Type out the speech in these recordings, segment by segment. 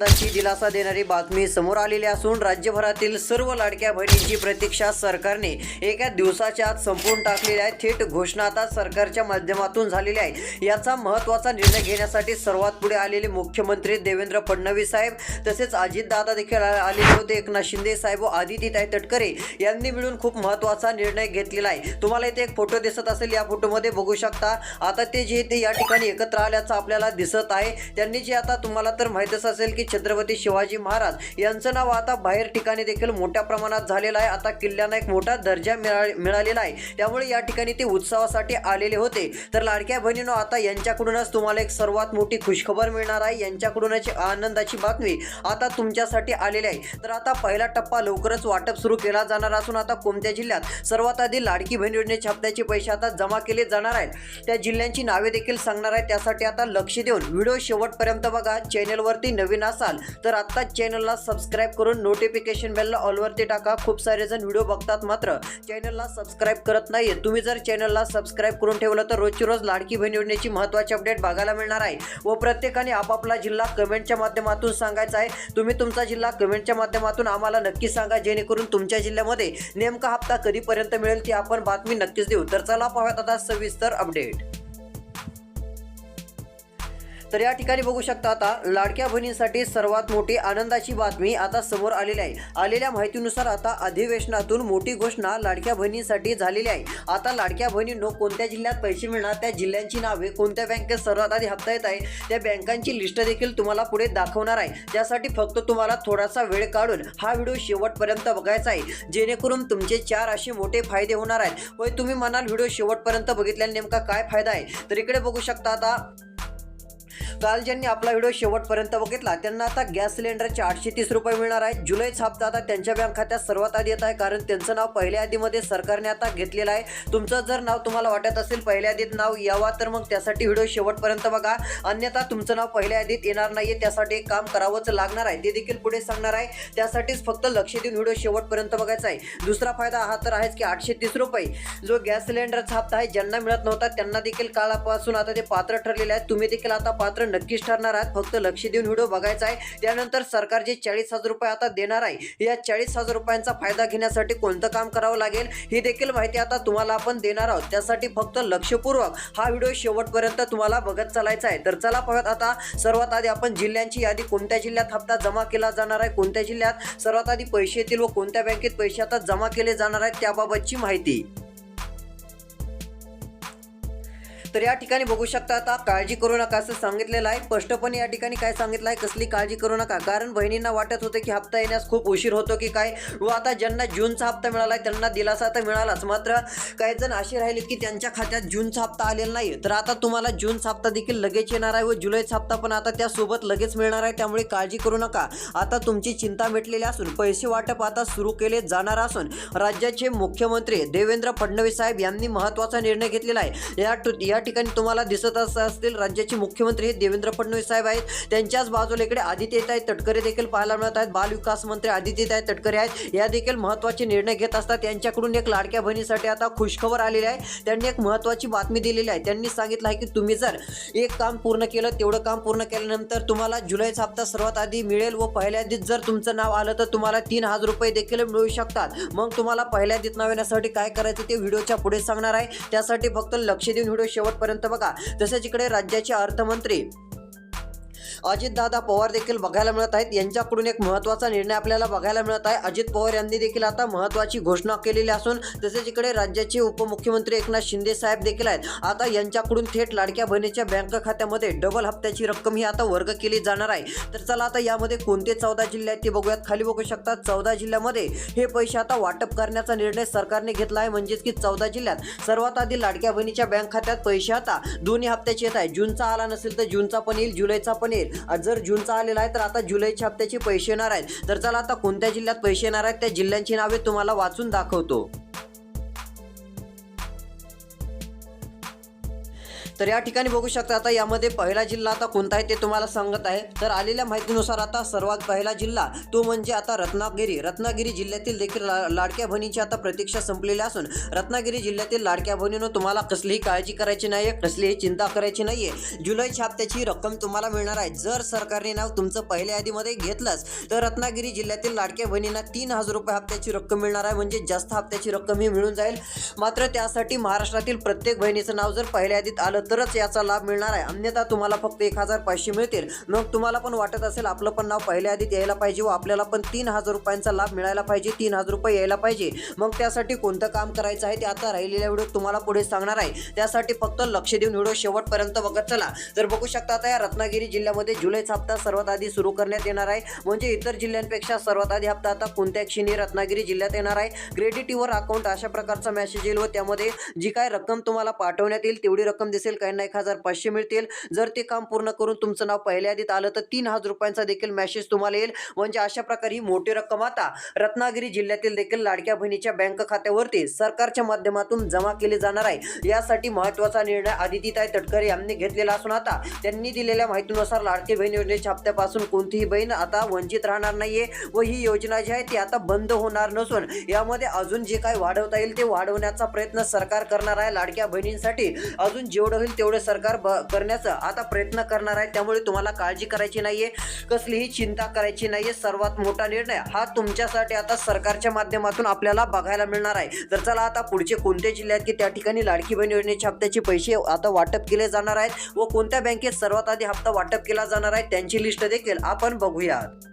दिलासा देणारी बातमी समोर आलेली असून राज्यभरातील सर्व लाडक्या बहिणींची प्रतीक्षा सरकारने एका दिवसाच्या आत संपवून टाकलेली आहे. थेट घोषणा आता सरकारच्या माध्यमातून झालेली आहे याचा महत्त्वाचा निर्णय घेण्यासाठी सर्वात पुढे आलेले मुख्यमंत्री देवेंद्र फडणवीस साहेब तसेच अजितदादा देखील आलेले होते. एकनाथ शिंदे साहेब व आदित्यताई तटकरे यांनी मिळून खूप महत्त्वाचा निर्णय घेतलेला आहे. तुम्हाला इथे एक फोटो दिसत असेल. या फोटोमध्ये बघू शकता आता ते जे ते या ठिकाणी एकत्र आल्याचं आपल्याला दिसत आहे. त्यांनी जे आता तुम्हाला तर माहीतच असेल की छत्रपती शिवाजी महाराज यांचं नाव आता बाहेर ठिकाणी देखील मोठ्या प्रमाणात झालेलं आहे. आता किल्ल्यांना एक मोठा दर्जा मिळा मिळालेला आहे. त्यामुळे या ठिकाणी ते उत्सवासाठी आलेले होते. तर लाडक्या बहिणीनो आता यांच्याकडूनच तुम्हाला एक सर्वात मोठी खुशखबर मिळणार आहे. यांच्याकडूनच आनंदाची बातमी आता तुमच्यासाठी आलेली आहे. तर आता पहिला टप्पा लवकरच वाटप सुरू केला जाणार असून आता कोणत्या जिल्ह्यात सर्वात आधी लाडकी बहीण योजनेच्या हप्त्याचे पैसे आता जमा केले जाणार आहेत? त्या जिल्ह्यांची नावे देखील सांगणार आहे त्यासाठी आता लक्ष देऊन व्हिडिओ शेवटपर्यंत बघा. चॅनलवरती नवीन आज असाल तर आत्ता चॅनलला सबस्क्राईब करून नोटिफिकेशन बेलला ऑलवरती टाका. खूप सारे जण व्हिडिओ बघतात मात्र चॅनलला सबस्क्राईब करत नाहीये. तुम्ही जर चॅनलला सबस्क्राईब करून ठेवलं तर रोजची रोज लाडकी बहीण योजनेची महत्त्वाची अपडेट बघायला मिळणार आहे. व प्रत्येकाने आपापला जिल्हा कमेंटच्या माध्यमातून सांगायचा आहे. तुम्ही तुमचा जिल्हा कमेंटच्या माध्यमातून आम्हाला नक्की सांगा जेणेकरून तुमच्या जिल्ह्यामध्ये नेमका हप्ता कधीपर्यंत मिळेल ती आपण बातमी नक्कीच देऊ. तर चला पाहूयात आता सविस्तर अपडेट तर या ठिकाणी बघू शकता आता लाडक्या बहिणींसाठी सर्वात मोठी आनंदाची बातमी आता समोर आलेली आहे. आलेल्या माहितीनुसार आता अधिवेशनातून मोठी घोषणा लाडक्या बहिणींसाठी झालेली आहे. आता लाडक्या बहिणींनो कोणत्या जिल्ह्यात पैसे मिळणार त्या जिल्ह्यांची नावे कोणत्या बँकेत सर्वात आधी हप्ता येत आहे त्या बँकांची लिस्ट देखील तुम्हाला पुढे दाखवणार आहे. त्यासाठी फक्त तुम्हाला थोडासा वेळ काढून हा व्हिडिओ शेवटपर्यंत बघायचा आहे. जेणेकरून तुमचे चार असे मोठे फायदे होणार आहेत. होय तुम्ही म्हणाल व्हिडिओ शेवटपर्यंत बघितल्याने नेमका काय फायदा आहे? तर इकडे बघू शकता आता काल ज्यांनी आपला व्हिडिओ शेवटपर्यंत बघितला त्यांना आता गॅस सिलेंडरचे आठशे तीस रुपये मिळणार आहे जुलैच हप्ता आता त्यांच्या बँक खात्यात सर्वात आधी येत आहे कारण त्यांचं नाव पहिल्या यादीमध्ये सरकारने आता घेतलेलं आहे. तुमचं जर नाव तुम्हाला वाटत असेल पहिल्या यादीत नाव यावा तर मग त्यासाठी व्हिडिओ शेवटपर्यंत बघा. अन्यथा तुमचं नाव पहिल्या यादीत येणार नाहीये त्यासाठी एक काम करावंच लागणार आहे. ते देखील पुढे सांगणार आहे. त्यासाठीच फक्त लक्ष देऊन व्हिडिओ शेवटपर्यंत बघायचा आहे. दुसरा फायदा हा तर आहेच की आठशे तीस रुपये. जो गॅस सिलेंडरचा हप्ता आहे ज्यांना मिळत नव्हता त्यांना देखील काळापासून आता ते पात्र ठरलेले आहेत. तुम्ही देखील आता पात्र नक्कीच ठरणार आहात. फक्त लक्ष देऊन व्हिडिओ बघायचा आहे. त्यानंतर सरकार जे चाळीस हजार रुपये आता देणार आहे या चाळीस हजार रुपयांचा फायदा घेण्यासाठी कोणतं काम करावं लागेल ही देखील माहिती आता तुम्हाला आपण देणार आहोत. त्यासाठी फक्त लक्षपूर्वक हा व्हिडिओ शेवटपर्यंत तुम्हाला बघत चालायचा आहे. तर चला पाहत आता सर्वात आधी आपण जिल्ह्यांची यादी. कोणत्या जिल्ह्यात हप्ता जमा केला जाणार आहे? कोणत्या जिल्ह्यात? सर्वात आधी पैसे येतील व कोणत्या बँकेत पैसे आता जमा केले जाणार आहेत? त्याबाबतची माहिती. तर या ठिकाणी बघू शकता आता काळजी करू नका असं सांगितलेलं आहे. स्पष्टपणे या ठिकाणी काय सांगितलं आहे कसली काळजी करू नका. कारण बहिणींना वाटत होतं की हप्ता येण्यास खूप उशीर होतो की काय. व आता ज्यांना जूनचा हप्ता मिळाला आहे त्यांना दिलासा तर मिळालाच. मात्र काही जण असे राहिलेत की त्यांच्या खात्यात जूनचा हप्ता आलेला नाही तर आता तुम्हाला जूनचा हप्ता देखील लगेच येणार आहे व जुलैचा हप्ता पण आता त्यासोबत लगेच मिळणार आहे त्यामुळे काळजी करू नका. आता तुमची चिंता मिटलेली असून पैसे वाटप आता सुरू केले जाणार असून राज्याचे मुख्यमंत्री देवेंद्र फडणवीस साहेब यांनी महत्त्वाचा निर्णय घेतलेला आहे. या या ठिकाणी तुम्हाला दिसत असतील. राज्याचे मुख्यमंत्री हे देवेंद्र फडणवीस साहेब आहेत. त्यांच्याच बाजूला इकडे आदित्यताई तटकरे देखील पाहायला मिळत आहेत. बालविकास मंत्री आदित्यताई तटकरे आहेत. या देखील महत्त्वाचे निर्णय घेत असतात. त्यांच्याकडून एक लाडक्या बहिणीसाठी आता खुशखबर आलेली आहे. त्यांनी एक महत्त्वाची बातमी दिलेली आहे. त्यांनी सांगितलं आहे की तुम्ही जर एक काम पूर्ण केलं तेवढं काम पूर्ण केल्यानंतर तुम्हाला जुलैचा हप्ता सर्वात आधी मिळेल व पहिल्या आधीच जर तुमचं नाव आलं तर तुम्हाला तीन हजार रुपये देखील मिळू शकतात. मग तुम्हाला पहिल्या आधीत नाव येण्यासाठी काय करायचं ते व्हिडिओच्या पुढे सांगणार आहे. त्यासाठी फक्त लक्ष देऊन व्हिडिओ शेवटपर्यंत बघा. तसेच इकडे राज्याचे अर्थमंत्री अजितदादा पवार देखील बघायला मिळत आहेत. यांच्याकडून एक महत्त्वाचा निर्णय आपल्याला बघायला मिळत आहे. अजित पवार यांनी देखील आता महत्त्वाची घोषणा केलेली असून तसेच इकडे राज्याचे उपमुख्यमंत्री एकनाथ शिंदे साहेब देखील आहेत. आता यांच्याकडून थेट लाडक्या बहिणीच्या बँक खात्यामध्ये डबल हप्त्याची रक्कम ही आता वर्ग केली जाणार आहे. तर चला आता यामध्ये कोणते चौदा जिल्हे आहेत ते बघूयात. खाली बघू शकता चौदा जिल्ह्यामध्ये हे पैसे आता वाटप करण्याचा निर्णय सरकारने घेतला आहे. म्हणजेच की चौदा जिल्ह्यात सर्वात आधी लाडक्या बहिणीच्या बँक खात्यात पैसे आता दोन्ही हप्त्याचे येत आहे. जूनचा आला नसेल तर जूनचा पण येईल जुलैचा पण येईल. जर जूनचा आलेला आहे तर आता जुलैच्या हप्त्याचे पैसे येणार आहेत. तर चला आता कोणत्या जिल्ह्यात पैसे येणार आहेत त्या जिल्ह्यांची नावे तुम्हाला वाचून दाखवतो. तर या ठिकाणी बघू शकता आता यामध्ये पहिला जिल्हा आता कोणता आहे ते तुम्हाला सांगत आहे. तर आलेल्या माहितीनुसार आता सर्वात पहिला जिल्हा तो म्हणजे आता रत्नागिरी. रत्नागिरी जिल्ह्यातील देखील ला- लाडक्या बहिणीची आता प्रतीक्षा संपलेली असून रत्नागिरी जिल्ह्यातील लाडक्या बहिणीनं तुम्हाला कसलीही काळजी करायची नाही कसलीही चिंता करायची नाहीये. जुलै हप्त्याची रक्कम तुम्हाला मिळणार आहे. जर सरकारने नाव तुमचं पहिल्या यादीमध्ये घेतलंच तर रत्नागिरी जिल्ह्यातील लाडक्या बहिणींना तीन हजार रुपये हप्त्याची रक्कम मिळणार आहे. म्हणजे जास्त हप्त्याची रक्कम ही मिळून जाईल. मात्र त्यासाठी महाराष्ट्रातील प्रत्येक बहिणीचं नाव जर पहिल्या यादीत आलं तरच याचा लाभ मिळणार आहे. अन्यथा तुम्हाला फक्त एक हजार पाचशे मिळतील. मग तुम्हाला पण वाटत असेल आपलं पण नाव पहिल्या आधीत यायला पाहिजे व आपल्याला पण तीन हजार रुपयांचा लाभ मिळायला पाहिजे तीन हजार रुपये यायला पाहिजे. मग त्यासाठी कोणतं काम करायचं आहे ते आता राहिलेल्या व्हिडिओ तुम्हाला पुढे सांगणार आहे. त्यासाठी फक्त लक्ष देऊन व्हिडिओ शेवटपर्यंत बघत चला. तर बघू शकता आता या रत्नागिरी जिल्ह्यामध्ये जुलैचा हप्ता सर्वात आधी सुरू करण्यात येणार आहे. म्हणजे इतर जिल्ह्यांपेक्षा सर्वात आधी हप्ता आता कोणत्या क्षणी रत्नागिरी जिल्ह्यात येणार आहे? क्रेडिट युअर अकाउंट अशा प्रकारचा मेसेज येईल व त्यामध्ये जी काय रक्कम तुम्हाला पाठवण्यात येईल तेवढी रक्कम दिसेल. काहींना एक हजार पाचशे मिळतील. जर ते काम पूर्ण करून तुमचं नाव पहिल्या आधीत आलं तर तीन हजार रुपयांचा देखील मेसेज तुम्हाला येईल. म्हणजे अशा प्रकारे ही मोठी रक्कम आता रत्नागिरी जिल्ह्यातील देखील लाडक्या बहिणीच्या बँक खात्यावरती सरकारच्या माध्यमातून जमा केली जाणार आहे. यासाठी महत्त्वाचा निर्णय आदितीताई तटकरे यांनी घेतलेला असून आता त्यांनी दिलेल्या माहितीनुसार लाडकी बहीण योजनेच्या हप्त्यापासून कोणतीही बहीण आता वंचित राहणार नाहीये व ही योजना जी आहे ती आता बंद होणार नसून यामध्ये अजून जे काही वाढवता येईल ते वाढवण्याचा प्रयत्न सरकार करणार आहे. लाडक्या बहिणींसाठी अजून जेवढं होईल तेवढं सरकार ब करण्याचा आता प्रयत्न करणार आहे. त्यामुळे तुम्हाला काळजी करायची नाहीये. कसलीही चिंता करायची नाहीये. सर्वात मोठा निर्णय हा तुमच्यासाठी आता सरकारच्या माध्यमातून आपल्याला बघायला मिळणार आहे. तर चला आता पुढचे कोणते जिल्हे आहेत की त्या ठिकाणी लाडकी बहीण योजनेच्या हप्त्याचे पैसे आता वाटप केले जाणार आहेत व कोणत्या बँकेत सर्वात आधी हप्ता वाटप केला जाणार आहे त्यांची लिस्ट देखील आपण बघूयात.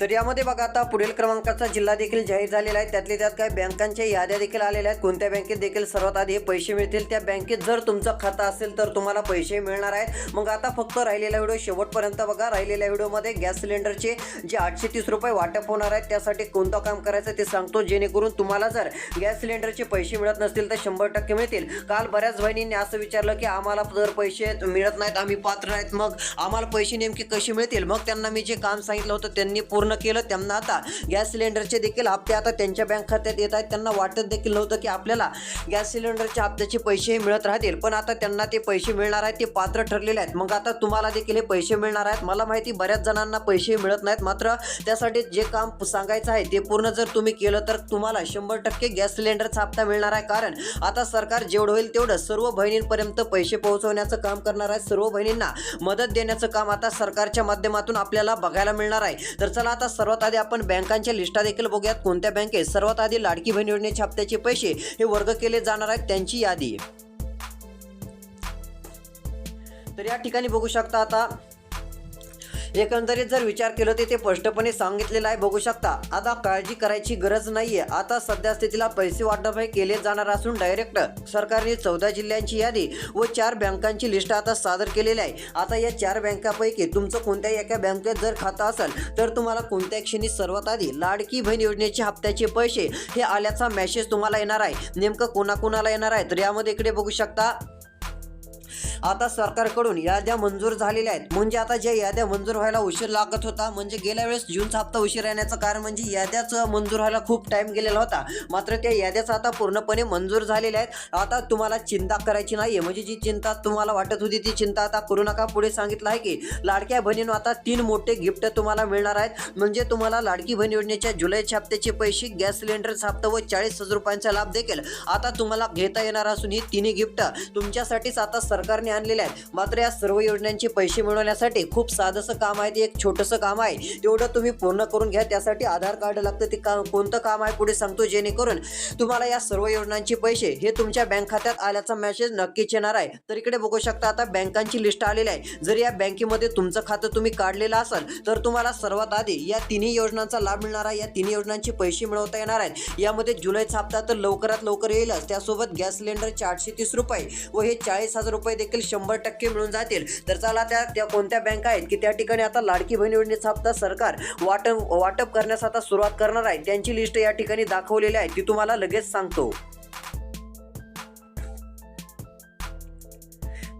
तर यामध्ये बघा आता पुढील क्रमांकाचा जिल्हा देखील जाहीर झालेला आहे. त्यातल्या त्यात काही बँकांच्या याद्या देखील आलेल्या आहेत. कोणत्या बँकेत देखील सर्वात आधी हे पैसे मिळतील? त्या बँकेत जर तुमचं खातं असेल तर तुम्हाला पैसे मिळणार आहेत. मग आता फक्त राहिलेला व्हिडिओ शेवटपर्यंत बघा. राहिलेल्या व्हिडिओमध्ये गॅस सिलेंडरचे जे आठशे तीस रुपये वाटप होणार आहेत त्यासाठी कोणतं काम करायचं ते सांगतो. जेणेकरून तुम्हाला जर गॅस सिलेंडरचे पैसे मिळत नसतील तर शंभर टक्के मिळतील. काल बऱ्याच बहिणींनी असं विचारलं की आम्हाला जर पैसे मिळत नाहीत आम्ही पात्र नाहीत मग आम्हाला पैसे नेमके कसे मिळतील? मग त्यांना मी जे काम सांगितलं होतं त्यांनी पूर्ण पूर्ण केलं त्यांना आता गॅस सिलेंडरचे देखील हप्ते आता त्यांच्या बँक खात्यात येत आहेत. त्यांना वाटत देखील नव्हतं की आपल्याला गॅस सिलेंडरच्या हप्त्याचे पैसेही मिळत राहतील. पण आता त्यांना ते पैसे मिळणार आहेत ते पात्र ठरलेले आहेत. मग आता तुम्हाला देखील हे पैसे मिळणार आहेत. मला माहिती बऱ्याच जणांना पैसे मिळत नाहीत. मात्र त्यासाठी जे काम सांगायचं आहे ते पूर्ण जर तुम्ही केलं तर तुम्हाला शंभर टक्के गॅस सिलेंडरचा हप्ता मिळणार आहे. कारण आता सरकार जेवढं होईल तेवढं सर्व बहिणींपर्यंत पैसे पोहोचवण्याचं काम करणार आहे. सर्व बहिणींना मदत देण्याचं काम आता सरकारच्या माध्यमातून आपल्याला बघायला मिळणार आहे. तर चला आता सर्वात आधी आपण बँकांच्या लिस्टा देखील बघूयात. कोणत्या बँकेत सर्वात आधी लाडकी बहीण योजनेच्या हप्त्याचे पैसे हे वर्ग केले जाणार आहेत त्यांची यादी. तर या ठिकाणी बघू शकता आता एकंदरीत जर विचार केलं तर ते स्पष्टपणे सांगितलेलं आहे बघू शकता. आता काळजी करायची गरज नाहीये. आता सध्या स्थितीला पैसे वाटप हे केले जाणार असून डायरेक्ट सरकारने चौदा जिल्ह्यांची यादी व चार बँकांची लिस्ट आता सादर केलेली आहे. आता या चार बँकापैकी तुमचं कोणत्याही एका बँकेत जर खातं असेल तर तुम्हाला कोणत्या क्षणी सर्वात आधी लाडकी बहीण योजनेचे हप्त्याचे पैसे हे आल्याचा मेसेज तुम्हाला येणार आहे. नेमकं कोणाकोणाला येणार आहे? तर यामध्ये इकडे बघू शकता. आता सरकारकडून याद्या मंजूर झालेल्या आहेत. म्हणजे आता ज्या याद्या मंजूर व्हायला उशीर लागत होता म्हणजे गेल्या वेळेस जूनचा हप्ता उशीर येण्याचं कारण म्हणजे याद्याच मंजूर व्हायला खूप टाइम गेलेला होता. मात्र त्या याद्याच आता पूर्णपणे मंजूर झालेल्या आहेत. आता तुम्हाला चिंता करायची नाहीये. म्हणजे जी चिंता तुम्हाला वाटत होती ती चिंता आता करू नका. पुढे सांगितलं आहे की लाडक्या बहिणीनं आता तीन मोठे गिफ्ट तुम्हाला मिळणार आहेत. म्हणजे तुम्हाला लाडकी बहीण योजनेच्या जुलैच्या हप्त्याचे पैसे गॅस सिलेंडरचा हप्ता व चाळीस हजार रुपयांचा लाभ देखील आता तुम्हाला घेता येणार असून ही तिन्ही गिफ्ट तुमच्यासाठीच आता सरकारने आणलेले आहेत. मात्र या सर्व योजनांचे पैसे मिळवण्यासाठी खूप साधंसं काम आहे. ते एक छोटंसं काम आहे. तेवढं तुम्ही पूर्ण करून घ्या. त्यासाठी आधार कार्ड लागतं. ते काम कोणतं काम आहे पुढे सांगतो. जेणेकरून तुम्हाला या सर्व योजनांचे पैसे हे तुमच्या बँक खात्यात आल्याचा मेसेज नक्कीच येणार आहे. तर इकडे बघू शकता आता बँकांची लिस्ट आलेली आहे. जर या बँकेमध्ये तुमचं खातं तुम्ही काढलेलं असेल तर तुम्हाला सर्वात आधी या तिन्ही योजनांचा लाभ मिळणार आहे. या तिन्ही योजनांचे पैसे मिळवता येणार आहेत. यामध्ये जुलैचा हप्ता तर लवकरात लवकर येईलच. त्यासोबत गॅस सिलेंडर चारशे तीस रुपये व हे चाळीस हजार रुपये देखील शंभर टक्के मिळून जातील. तर चला त्या त्या कोणत्या बँका आहेत की त्या ठिकाणी आता लाडकी बहीण योजनेचा हप्ता सरकार वाटप वाटप करण्यास आता सुरुवात करणार आहे. त्यांची लिस्ट या ठिकाणी दाखवलेली आहे. ती तुम्हाला लगेच सांगतो.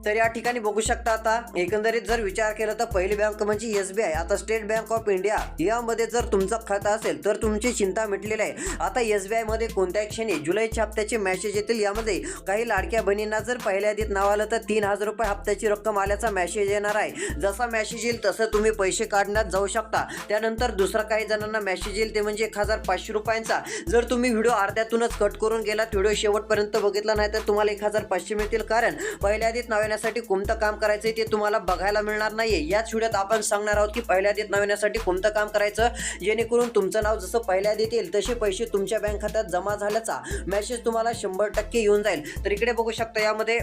तर या ठिकाणी बघू शकता आता एकंदरीत जर विचार केला तर पहिली बँक म्हणजे एस बी आय आता स्टेट बँक ऑफ इंडिया यामध्ये जर तुमचं खातं असेल तर तुमची चिंता मिटलेली आहे. आता एस बी आयमध्ये कोणत्याही क्षणी जुलैच्या हप्त्याचे मॅसेज येतील. यामध्ये काही लाडक्या बहिणींना जर पहिल्या आधीत नाव आलं तर तीन हजार रुपये हप्त्याची रक्कम आल्याचा मॅसेज येणार आहे. जसा मॅसेज येईल तसं तुम्ही पैसे काढण्यात जाऊ शकता. त्यानंतर दुसरा काही जणांना मॅसेज येईल ते म्हणजे एक हजार पाचशे रुपयांचा. जर तुम्ही व्हिडिओ अर्ध्यातूनच कट करून गेलात व्हिडिओ शेवटपर्यंत बघितला नाही तर तुम्हाला एक हजार पाचशे मिळतील. कारण पहिल्या आधीत नाव येण्यासाठी कोणतं काम करायचं ते तुम्हाला बघायला मिळणार नाहीये. याच व्हिडिओत आपण सांगणार आहोत की पहिल्या आधीत नाव कोणतं काम करायचं जेणेकरून तुमचं नाव जसं पहिल्या देत येईल तसे पैसे तुमच्या बँक खात्यात जमा झाल्याचा मेसेज तुम्हाला शंभर टक्के येऊन जाईल. तर इकडे बघू शकता यामध्ये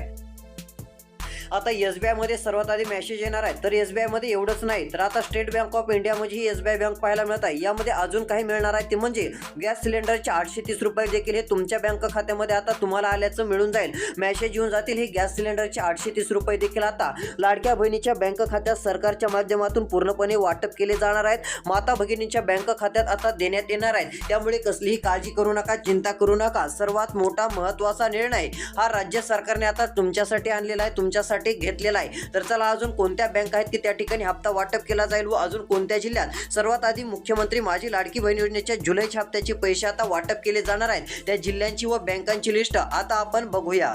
आता एस बी आयमध्ये सर्वात आधी मेसेज येणार आहे. तर एस बी आयमध्ये एवढंच नाही तर आता स्टेट बँक ऑफ इंडियामध्ये ही एस बी आय बँक पाहायला मिळत आहे. यामध्ये अजून काही मिळणार आहे ते म्हणजे गॅस सिलेंडरचे आठशे तीस रुपये देखील हे तुमच्या बँक खात्यामध्ये आता तुम्हाला आल्याचं मिळून जाईल. मेसेज येऊन जातील हे गॅस सिलेंडरचे आठशे तीस रुपये देखील आता लाडक्या बहिणीच्या बँक खात्यात सरकारच्या माध्यमातून पूर्णपणे वाटप केले जाणार आहेत. माता भगिनींच्या बँक खात्यात आता देण्यात येणार आहेत. त्यामुळे कसलीही काळजी करू नका चिंता करू नका. सर्वात मोठा महत्त्वाचा निर्णय हा राज्य सरकारने आता तुमच्यासाठी आणलेला आहे. तुमच्यासाठी घेतलेला आहे. तर चला अजून कोणत्या बँक आहेत की त्या ठिकाणी हप्ता वाटप केला जाईल व अजून कोणत्या जिल्ह्यात? सर्वात आधी मुख्यमंत्री माझी लाडकी बहीण योजनेच्या जुलैच्या हप्त्याचे पैसे आता वाटप केले जाणार आहेत. त्या जिल्ह्यांची व बँकांची लिस्ट आता आपण बघूया.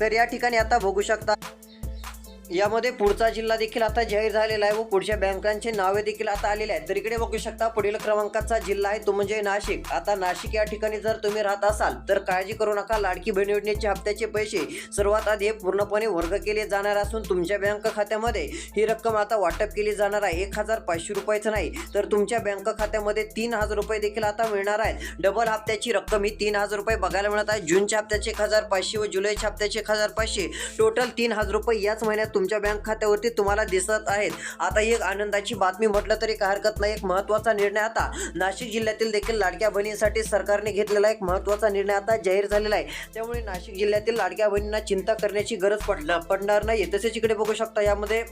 तर या ठिकाणी आता बघू शकता यामध्ये पुढचा जिल्हा देखील आता जाहीर झालेला आहे व पुढच्या बँकांचे नावे देखील आता आलेले आहेत. तर इकडे बघू शकता पुढील क्रमांकाचा जिल्हा आहे तो म्हणजे नाशिक. आता नाशिक या ठिकाणी जर तुम्ही राहत असाल तर काळजी करू नका. लाडकी बहीण योजनेचे हप्त्याचे पैसे सर्वात आधी हे पूर्णपणे वर्ग केले जाणार असून तुमच्या बँक खात्यामध्ये ही रक्कम आता वाटप केली जाणार आहे. एक हजार पाचशे रुपयाचं नाही तर तुमच्या बँक खात्यामध्ये तीन हजार रुपये देखील आता मिळणार आहेत. डबल हप्त्याची रक्कम ही तीन हजार रुपये बघायला मिळत आहे. जूनच्या हप्त्याचे एक हजार पाचशे व जुलैच्या हप्त्याचे एक हजार पाचशे. टोटल तीन हजार रुपये याच महिन्यात तुमच्या बँक खात्यावरती तुम्हाला दिसत आहेत. आता एक आनंदाची बातमी म्हटलं तरी काय हरकत नाही. एक महत्त्वाचा निर्णय आता नाशिक जिल्ह्यातील देखील लाडक्या बहिणींसाठी सरकारने घेतलेला एक महत्त्वाचा निर्णय आता जाहीर झालेला आहे. त्यामुळे नाशिक जिल्ह्यातील लाडक्या बहिणींना चिंता करण्याची गरज पडणार पडणार नाही. तसेच इकडे बघू शकता यामध्ये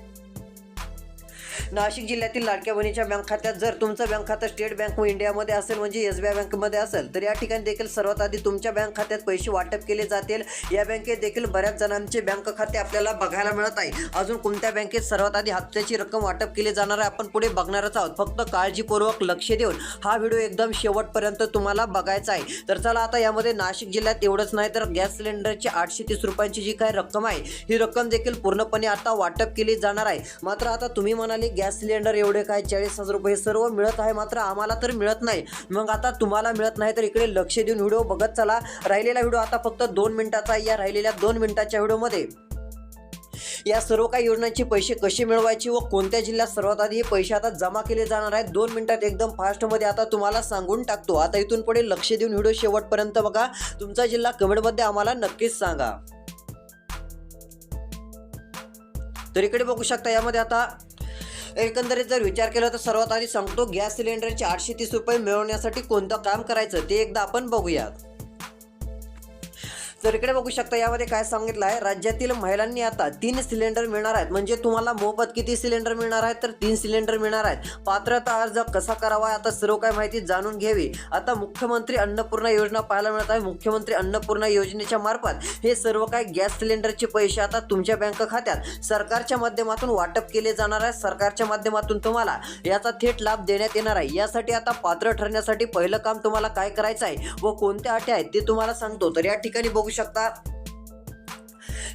नाशिक जिल्ह्यातील लाडक्या बहिणीच्या बँक खात्यात जर तुमचं बँक खातं स्टेट बँक ऑफ इंडियामध्ये असेल म्हणजे एस बी आय बँकमध्ये असेल तर या ठिकाणी देखील सर्वात आधी तुमच्या बँक खात्यात पैसे वाटप केले जातील. या बँकेत देखील बऱ्याच जणांचे बँक खाते आपल्याला बघायला मिळत आहे. अजून कोणत्या बँकेत सर्वात आधी हप्त्याची रक्कम वाटप केली जाणार आहे आपण पुढे बघणारच आहोत. फक्त काळजीपूर्वक लक्ष देऊन हा व्हिडिओ एकदम शेवटपर्यंत तुम्हाला बघायचा आहे. तर चला आता यामध्ये नाशिक जिल्ह्यात एवढंच नाही तर गॅस सिलेंडरची आठशे तीस रुपयांची जी काही रक्कम आहे ही रक्कम देखील पूर्णपणे आता वाटप केली जाणार आहे. मात्र आता तुम्ही म्हणाले गॅस सिलेंडर एवढे काय चाळीस हजार रुपये सर्व मिळत आहे मात्र आम्हाला तर मिळत नाही. मग आता तुम्हाला मिळत नाही तर इकडे लक्ष देऊन व्हिडिओ बघत चला. राहिलेला व्हिडिओ आता फक्त दोन मिनिटाचा या राहिलेल्या दोन मिनिटाच्या व्हिडिओमध्ये या सर्व काही योजनांचे पैसे कसे मिळवायचे व कोणत्या जिल्ह्यात सर्वात आधी हे पैसे आता जमा केले जाणार आहेत? दोन मिनिटात एकदम फास्टमध्ये आता तुम्हाला सांगून टाकतो. आता इथून पुढे लक्ष देऊन व्हिडिओ शेवटपर्यंत बघा. तुमचा जिल्हा कमेंटमध्ये आम्हाला नक्कीच सांगा. तर इकडे बघू शकता यामध्ये आता एकंदरीत जर विचार केला तर सर्वात आधी सांगतो गॅस सिलेंडरचे आठशे तीस रुपये मिळवण्यासाठी कोणतं काम करायचं ते एकदा आपण बघूयात. तर इकडे बघू शकता यामध्ये काय सांगितलं आहे राज्यातील महिलांनी आता तीन सिलेंडर मिळणार आहेत. म्हणजे तुम्हाला मोफत किती सिलेंडर मिळणार आहेत? तर तीन सिलेंडर मिळणार आहेत. पात्रता अर्ज कसा करावा आता सर्व काय माहिती जाणून घ्यावी. आता मुख्यमंत्री अन्नपूर्णा योजना पाहायला मिळत आहे. मुख्यमंत्री अन्नपूर्णा योजनेच्या मार्फत हे सर्व काय गॅस सिलेंडरचे पैसे आता तुमच्या बँक खात्यात सरकारच्या माध्यमातून वाटप केले जाणार आहे. सरकारच्या माध्यमातून तुम्हाला याचा थेट लाभ देण्यात येणार आहे. यासाठी आता पात्र ठरण्यासाठी पहिलं काम तुम्हाला काय करायचं आहे व कोणत्या अटी आहेत ते तुम्हाला सांगतो. तर या ठिकाणी बघू शकता.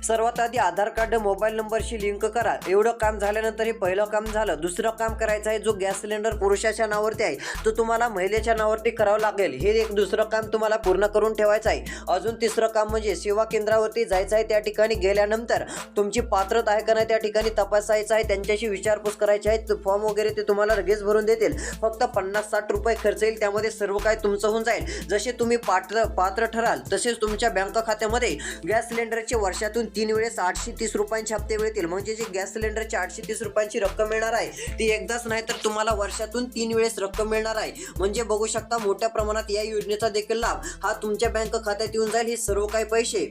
सर्वात आधी आधार कार्ड मोबाईल नंबरशी लिंक करा. एवढं काम झाल्यानंतर हे पहिलं काम झालं. दुसरं काम करायचं आहे जो गॅस सिलेंडर पुरुषाच्या नावावरती आहे तो तुम्हाला महिलेच्या नावावरती करावं लागेल. हे एक दुसरं काम तुम्हाला पूर्ण करून ठेवायचं आहे. अजून तिसरं काम म्हणजे सेवा केंद्रावरती जायचं आहे त्या ठिकाणी गेल्यानंतर तुमची पात्रता आहे का नाही त्या ठिकाणी तपासायचं आहे. त्यांच्याशी विचारपूस करायची आहे. फॉर्म वगैरे ते तुम्हाला लगेच भरून देतील. फक्त पन्नास साठ रुपये खर्च येईल. त्यामध्ये सर्व काय तुमचं होऊन जाईल. जसे तुम्ही पात्र पात्र ठराल तसेच तुमच्या बँक खात्यामध्ये गॅस सिलेंडरचे वर्षातून तीन वेळेस आठशे तीस रुपयांचे हप्ते मिळतील. म्हणजे जे गॅस सिलेंडरची आठशे तीस रुपयांची रक्कम मिळणार आहे ती एकदाच नाही तर तुम्हाला वर्षातून तीन वेळेस रक्कम मिळणार आहे. म्हणजे बघू शकता मोठ्या प्रमाणात या योजनेचा देखील लाभ हा तुमच्या बँक खात्यात येऊन जाईल हे सर्व काही पैसे.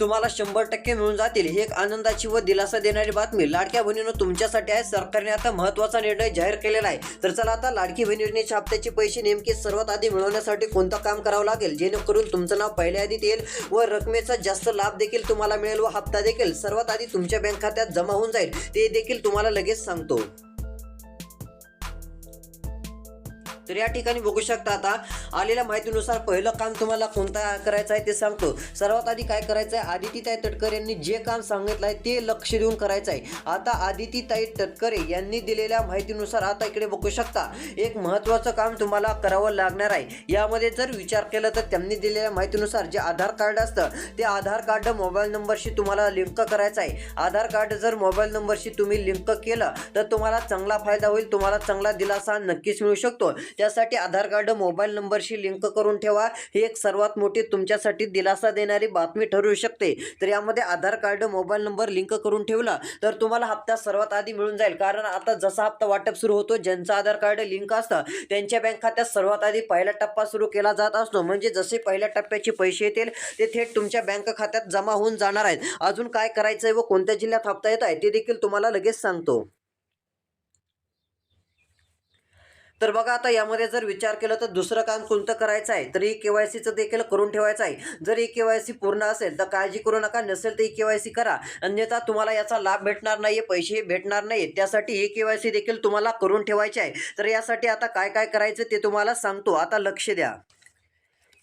तुम्हाला शंभर टक्के मिळून जातील. ही एक आनंदाची व दिलासा देणारी बातमी. लाडक्या बहिणीनं तुमच्यासाठी आहे सरकारने आता महत्त्वाचा निर्णय जाहीर केलेला आहे. तर चला आता लाडकी बहीण योजनेच्या हप्त्याचे पैसे नेमके सर्वात आधी मिळवण्यासाठी कोणतं काम करावं लागेल? जेणेकरून तुमचं नाव पहिल्या यादीत येईल व रकमेचा जास्त लाभ देखील तुम्हाला मिळेल व हप्ता देखील सर्वात आधी तुमच्या बँक खात्यात जमा होऊन जाईल. ते देखील तुम्हाला लगेच सांगतो. तर या ठिकाणी बघू शकता आता आलेल्या माहितीनुसार पहिलं काम तुम्हाला कोणता करायचं आहे ते सांगतो. सर्वात आधी काय करायचं आहे? आदितीताई तटकरे यांनी जे काम सांगितलं आहे ते लक्ष देऊन करायचं आहे. आता आदितीताई तटकरे यांनी दिलेल्या माहितीनुसार आता इकडे बघू शकता एक महत्त्वाचं काम तुम्हाला करावं लागणार आहे. यामध्ये जर विचार केला तर त्यांनी दिलेल्या माहितीनुसार जे आधार कार्ड असतं ते आधार कार्ड मोबाईल नंबरशी तुम्हाला लिंक करायचं आहे. आधार कार्ड जर मोबाईल नंबरशी तुम्ही लिंक केलं तर तुम्हाला चांगला फायदा होईल तुम्हाला चांगला दिलासा नक्कीच मिळू शकतो. त्यासाठी आधार कार्ड मोबाईल नंबरशी लिंक करून ठेवा. ही एक सर्वात मोठी तुमच्यासाठी दिलासा देणारी बातमी ठरू शकते. तर यामध्ये Aadhaar card mobile number link करून ठेवला तर तुम्हाला हप्ता सर्वात आधी मिळून जाईल. कारण आता जसा हप्ता वाटप सुरू होतो ज्यांचा आधार कार्ड लिंक असतं त्यांच्या बँक खात्यात सर्वात आधी पहिला टप्पा सुरू केला जात असतो. म्हणजे जसे पहिल्या टप्प्याचे पैसे येतील ते थेट तुमच्या बँक खात्यात जमा होऊन जाणार आहेत. अजून काय करायचं आहे व कोणत्या जिल्ह्यात हप्ता येत आहे ते देखील तुम्हाला लगेच सांगतो. तर बघा आता यामध्ये जर विचार केला तर दुसरं काम कोणतं करायचं आहे? तर ई के वाय सीचं देखील करून ठेवायचं आहे. जर ई के वाय सी पूर्ण असेल तर काळजी करू नका. नसेल तर ई के वाय सी करा. अन्यथा तुम्हाला याचा लाभ भेटणार नाही पैसे भेटणार नाही त्यासाठी ई के वाय सी देखील तुम्हाला करून ठेवायचे आहे. तर यासाठी आता काय काय करायचं ते तुम्हाला सांगतो. आता लक्ष द्या.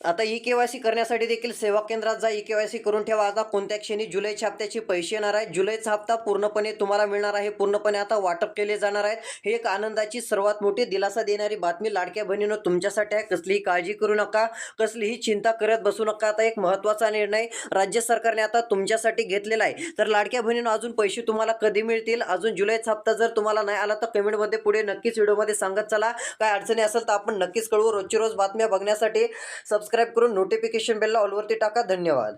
आता ई के वाय सी करण्यासाठी देखील सेवा केंद्रात जा ई के वाय सी करून ठेवा. आता कोणत्या क्षणी जुलैच्या हप्त्याचे पैसे येणार आहेत? जुलैचा हप्ता पूर्णपणे तुम्हाला मिळणार आहे. पूर्णपणे आता वाटप केले जाणार आहेत. हे एक आनंदाची सर्वात मोठी दिलासा देणारी बातमी लाडक्या बहिणीनं तुमच्यासाठी आहे. कसलीही काळजी करू नका. कसलीही चिंता करत बसू नका. आता एक महत्त्वाचा निर्णय राज्य सरकारने आता तुमच्यासाठी घेतलेला आहे. तर लाडक्या बहिणीनं अजून पैसे तुम्हाला कधी मिळतील? अजून जुलैचा हप्ता जर तुम्हाला नाही आला तर कमेंटमध्ये पुढे नक्कीच व्हिडिओमध्ये सांगत चला. काय अडचणी असेल तर आपण नक्कीच कळवू. रोजची रोज बातम्या बघण्यासाठी सबस्क्राईब करून नोटिफिकेशन बेलला ऑलवरती टाका. धन्यवाद.